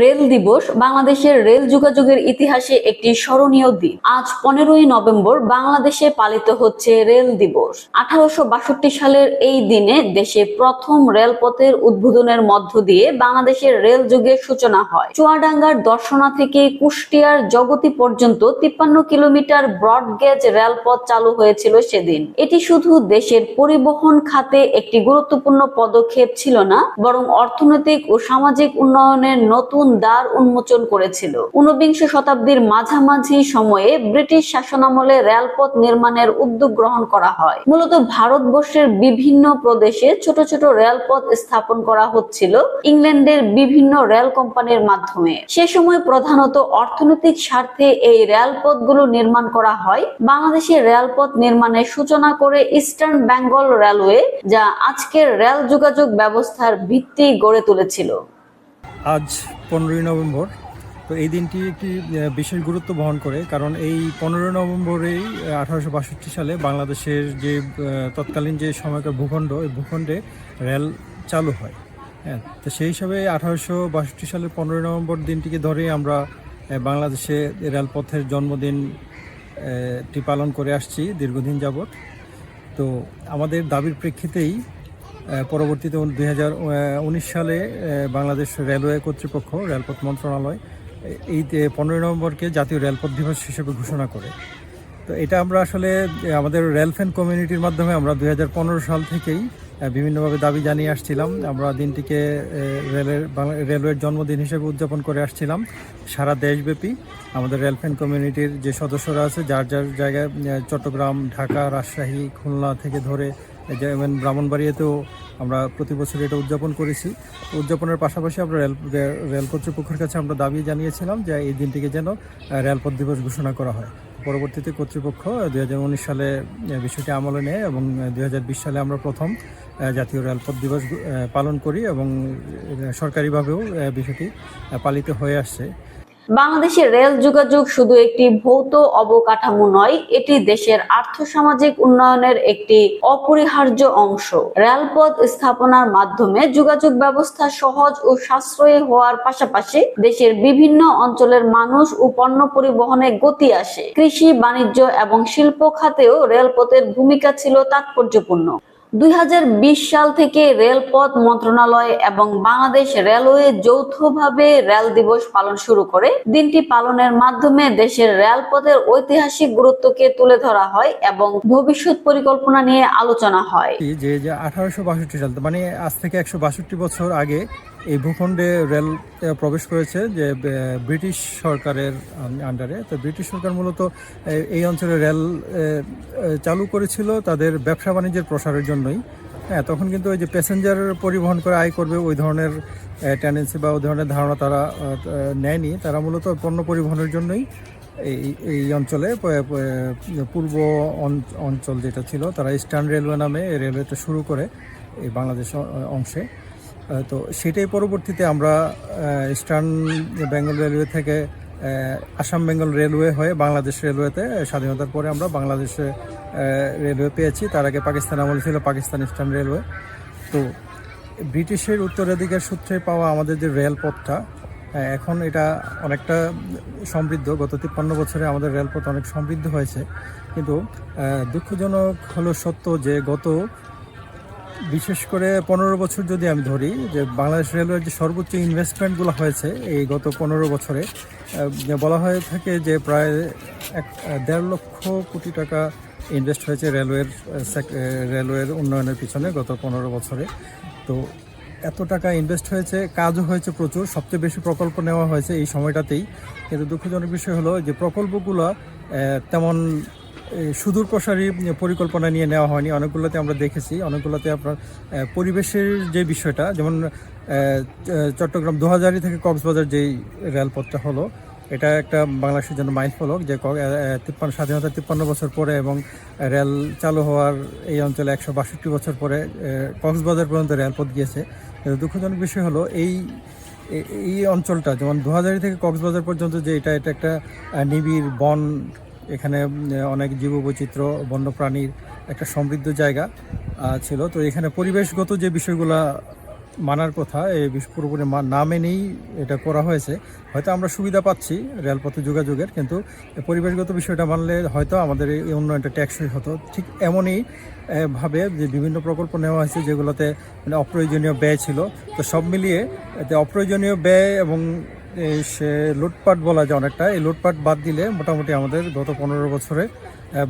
Rail দিবস বাংলাদেশের rail যোগাযোগের ইতিহাসে একটি স্মরণীয় দিন। আজ পনেরোই নভেম্বর বাংলাদেশে পালিত হচ্ছে রেল দিবস। আঠারোশো বাষট্টি সালের এই দিনে দেশে প্রথম রেলপথের উদ্বোধনের মধ্য দিয়ে বাংলাদেশের রেল যুগের সূচনা হয়। চুয়াডাঙ্গার দর্শনা থেকে কুষ্টিয়ার জগতি পর্যন্ত তিপ্পান্ন কিলোমিটার ব্রডগেজ রেলপথ চালু হয়েছিল সেদিন। এটি শুধু দেশের পরিবহন খাতে একটি গুরুত্বপূর্ণ পদক্ষেপ ছিল না, বরং অর্থনৈতিক ও সামাজিক উন্নয়নের নতুন দ্বার উন্মোচন করেছিল। ঊনবিংশ শতাব্দীর মাঝামাঝি সময়ে ব্রিটিশ শাসনামলে রেলপথ নির্মাণের উদ্যোগ গ্রহণ করা হয়। মূলত ভারতবর্ষের বিভিন্ন প্রদেশে ছোট ছোট রেলপথ স্থাপন করা হচ্ছিল ইংল্যান্ডের বিভিন্ন রেল কোম্পানির মাধ্যমে। সে সময় প্রধানত অর্থনৈতিক স্বার্থে এই রেলপথগুলো নির্মাণ করা হয়। বাংলাদেশে রেলপথ নির্মাণের সূচনা করে ইস্টার্ন বেঙ্গল রেলওয়ে, যা আজকের রেল যোগাযোগ ব্যবস্থার ভিত্তি গড়ে তুলেছিল। আজ পনেরোই নভেম্বর। তো এই দিনটি একটি বিশেষ গুরুত্ব বহন করে, কারণ এই পনেরোই নভেম্বরেই আঠারোশো বাষট্টি সালে বাংলাদেশের যে তৎকালীন যে সময়কার ভূখণ্ড এই ভূখণ্ডে রেল চালু হয়। হ্যাঁ তো সেই হিসাবে আঠারোশো বাষট্টি সালের পনেরোই নভেম্বর দিনটিকে ধরে আমরা বাংলাদেশে রেলপথের জন্মদিন টি পালন করে আসছি দীর্ঘদিন যাবৎ। তো আমাদের দাবির প্রেক্ষিতেই পরবর্তীতে দুই হাজার উনিশ সালে বাংলাদেশ রেলওয়ে কর্তৃপক্ষ, রেলপথ মন্ত্রণালয় এই পনেরোই নভেম্বরকে জাতীয় রেলপথ দিবস হিসেবে ঘোষণা করে। তো এটা আমরা আসলে আমাদের রেলফ্যান কমিউনিটির মাধ্যমে আমরা দুই হাজার পনেরো সাল থেকেই বিভিন্নভাবে দাবি জানিয়ে আসছিলাম। আমরা দিনটিকে রেলের রেলওয়ের জন্মদিন হিসেবে উদযাপন করে আসছিলাম। সারা দেশব্যাপী আমাদের রেলফ্যান কমিউনিটির যে সদস্যরা আছে, যার যার জায়গায় চট্টগ্রাম, ঢাকা, রাজশাহী, খুলনা থেকে ধরে যেমন ব্রাহ্মণবাড়িয়াতেও আমরা প্রতি বছর এটা উদযাপন করেছি। উদযাপনের পাশাপাশি আমরা রেল রেল কর্তৃপক্ষের কাছে আমরা দাবি জানিয়েছিলাম যে এই দিনটিকে যেন রেলপথ দিবস ঘোষণা করা হয়। পরবর্তীতে কর্তৃপক্ষ দু হাজার উনিশ সালে বিষয়টি আমলে নেয় এবং দু হাজার বিশ সালে আমরা প্রথম জাতীয় রেলপথ দিবস পালন করি এবং সরকারিভাবেও বিষয়টি পালিত হয়ে আসছে। বাংলাদেশের রেল যোগাযোগ শুধু একটি ভৌত অবকাঠামো নয়, এটি দেশের আর্থসামাজিক উন্নয়নের একটি অপরিহার্য অংশ। রেলপথ স্থাপনার মাধ্যমে যোগাযোগ ব্যবস্থা সহজ ও সাশ্রয়ী হওয়ার পাশাপাশি দেশের বিভিন্ন অঞ্চলের মানুষ ও পণ্য পরিবহনে গতি আসে। কৃষি, বাণিজ্য এবং শিল্প খাতেও রেলপথের ভূমিকা ছিল তাৎপর্যপূর্ণ। দুই সাল থেকে রেলপথ মন্ত্রণালয় এবং বাংলাদেশ রেলওয়ে যৌথভাবে রেল দিবস পালন শুরু করে। দিনটি পালনের মাধ্যমে দেশের রেলপথের ঐতিহাসিক গুরুত্বকে তুলে ধরা হয় এবং ভবিষ্যৎ পরিকল্পনা নিয়ে আলোচনা হয়। যে আঠারোশো বাষট্টি সাল মানে আজ থেকে একশো বাষট্টি বছর আগে এই ভূখণ্ডে রেল প্রবেশ করেছে যে ব্রিটিশ সরকারের আন্ডারে তো ব্রিটিশ সরকার মূলত এই অঞ্চলে রেল চালু করেছিল তাদের ব্যবসা বাণিজ্যের প্রসারের জন্যই। হ্যাঁ তখন কিন্তু ওই যে প্যাসেঞ্জার পরিবহন করে আয় করবে, ওই ধরনের টেন্ডেন্সি বা ওই ধরনের ধারণা তারা নেয়নি। তারা মূলত পণ্য পরিবহনের জন্যই এই এই অঞ্চলে পূর্ব অঞ্চল যেটা ছিল, তারা ইস্টার্ন রেলওয়ে নামে রেলওয়েটা শুরু করে, এই বাংলাদেশ অংশে। তো সেটাই পরবর্তীতে আমরা ইস্টার্ন বেঙ্গল রেলওয়ে থেকে আসাম বেঙ্গল রেলওয়ে হয়ে বাংলাদেশ রেলওয়েতে স্বাধীনতার পরে আমরা বাংলাদেশে রেলওয়ে পেয়েছি। তার আগে পাকিস্তান আমল ছিল পাকিস্তান ইস্টার্ন রেলওয়ে তো ব্রিটিশের উত্তরাধিকার সূত্রে পাওয়া আমাদের যে রেলপথটা এখন এটা অনেকটা সমৃদ্ধ। গত তিপ্পান্ন বছরে আমাদের রেলপথ অনেক সমৃদ্ধ হয়েছে। কিন্তু দুঃখজনক হলো সত্য যে গত বিশেষ করে পনেরো বছর যদি আমি ধরি, যে বাংলাদেশ রেলওয়ের যে সর্বোচ্চ ইনভেস্টমেন্টগুলো হয়েছে এই গত পনেরো বছরে বলা হয়ে থাকে যে প্রায় এক দেড় লক্ষ কোটি টাকা ইনভেস্ট হয়েছে রেলওয়ের রেলওয়ের উন্নয়নের পিছনে গত পনেরো বছরে। তো এত টাকা ইনভেস্ট হয়েছে, কাজও হয়েছে প্রচুর, সবচেয়ে বেশি প্রকল্প নেওয়া হয়েছে এই সময়টাতেই। কিন্তু দুঃখজনক বিষয় হলো যে প্রকল্পগুলো তেমন সুদূর প্রসারী পরিকল্পনা নিয়ে নেওয়া হয়নি। অনেকগুলোতে আমরা দেখেছি। অনেকগুলোতে আপনার পরিবেশের যে বিষয়টা, যেমন চট্টগ্রাম দোহাজারি থেকে কক্সবাজার যেই রেলপথটা হলো, এটা একটা বাংলাদেশের জন্য মাইল ফলক যে তিপ্পান্ন, স্বাধীনতা তিপ্পান্ন বছর পরে এবং রেল চালু হওয়ার এই অঞ্চলে একশো বাষট্টি বছর পরে কক্সবাজার পর্যন্ত রেলপথ গিয়েছে। দুঃখজনক বিষয় হলো, এই এই অঞ্চলটা, যেমন দোহাজারি থেকে কক্সবাজার পর্যন্ত যে এটা এটা একটা নিবিড় বন এখানে অনেক জীববৈচিত্র্য, বন্যপ্রাণীর একটা সমৃদ্ধ জায়গা ছিল। তো এখানে পরিবেশগত যে বিষয়গুলা মানার কথা এই পুরোপুরি না মেনেই এটা করা হয়েছে। হয়তো আমরা সুবিধা পাচ্ছি রেলপথে যোগাযোগের, কিন্তু পরিবেশগত বিষয়টা মানলে হয়তো আমাদের এই উন্নয়নটা ট্যাক্সই হতো। ঠিক এমনই ভাবে যে বিভিন্ন প্রকল্প নেওয়া হয়েছে যেগুলোতে মানে অপ্রয়োজনীয় ব্যয় ছিল। তো সব মিলিয়ে এতে অপ্রয়োজনীয় ব্যয় এবং সে লুটপাট বলা যায় অনেকটা। এই লুটপাট বাদ দিলে মোটামুটি আমাদের গত পনেরো বছরে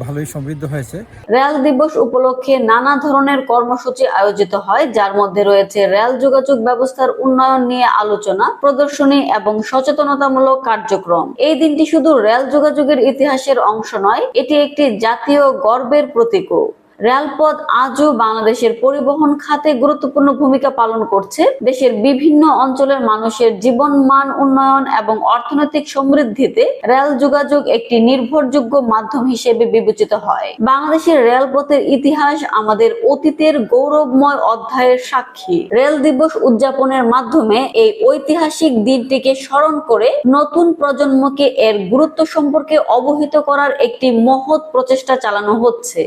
ভালোই সমৃদ্ধ হয়েছে। রেল দিবস উপলক্ষে নানা ধরনের কর্মসূচি আয়োজিত হয়, যার মধ্যে রয়েছে রেল যোগাযোগ ব্যবস্থার উন্নয়ন নিয়ে আলোচনা, প্রদর্শনী এবং সচেতনতামূলক কার্যক্রম। এই দিনটি শুধু রেল যোগাযোগের ইতিহাসের অংশ নয়, এটি একটি জাতীয় গর্বের প্রতীকও। রেলপথ আজও বাংলাদেশের পরিবহন খাতে গুরুত্বপূর্ণ ভূমিকা পালন করছে। দেশের বিভিন্ন অঞ্চলের মানুষের জীবন মান উন্নয়ন এবং অর্থনৈতিক সমৃদ্ধিতে রেল যোগাযোগ একটি নির্ভরযোগ্য মাধ্যম হিসেবে বিবেচিত হয়। বাংলাদেশের রেলপথের ইতিহাস আমাদের অতীতের গৌরবময় অধ্যায়ের সাক্ষী। রেল দিবস উদযাপনের মাধ্যমে এই ঐতিহাসিক দিনটিকে স্মরণ করে নতুন প্রজন্মকে এর গুরুত্ব সম্পর্কে অবহিত করার একটি মহৎ প্রচেষ্টা চালানো হচ্ছে।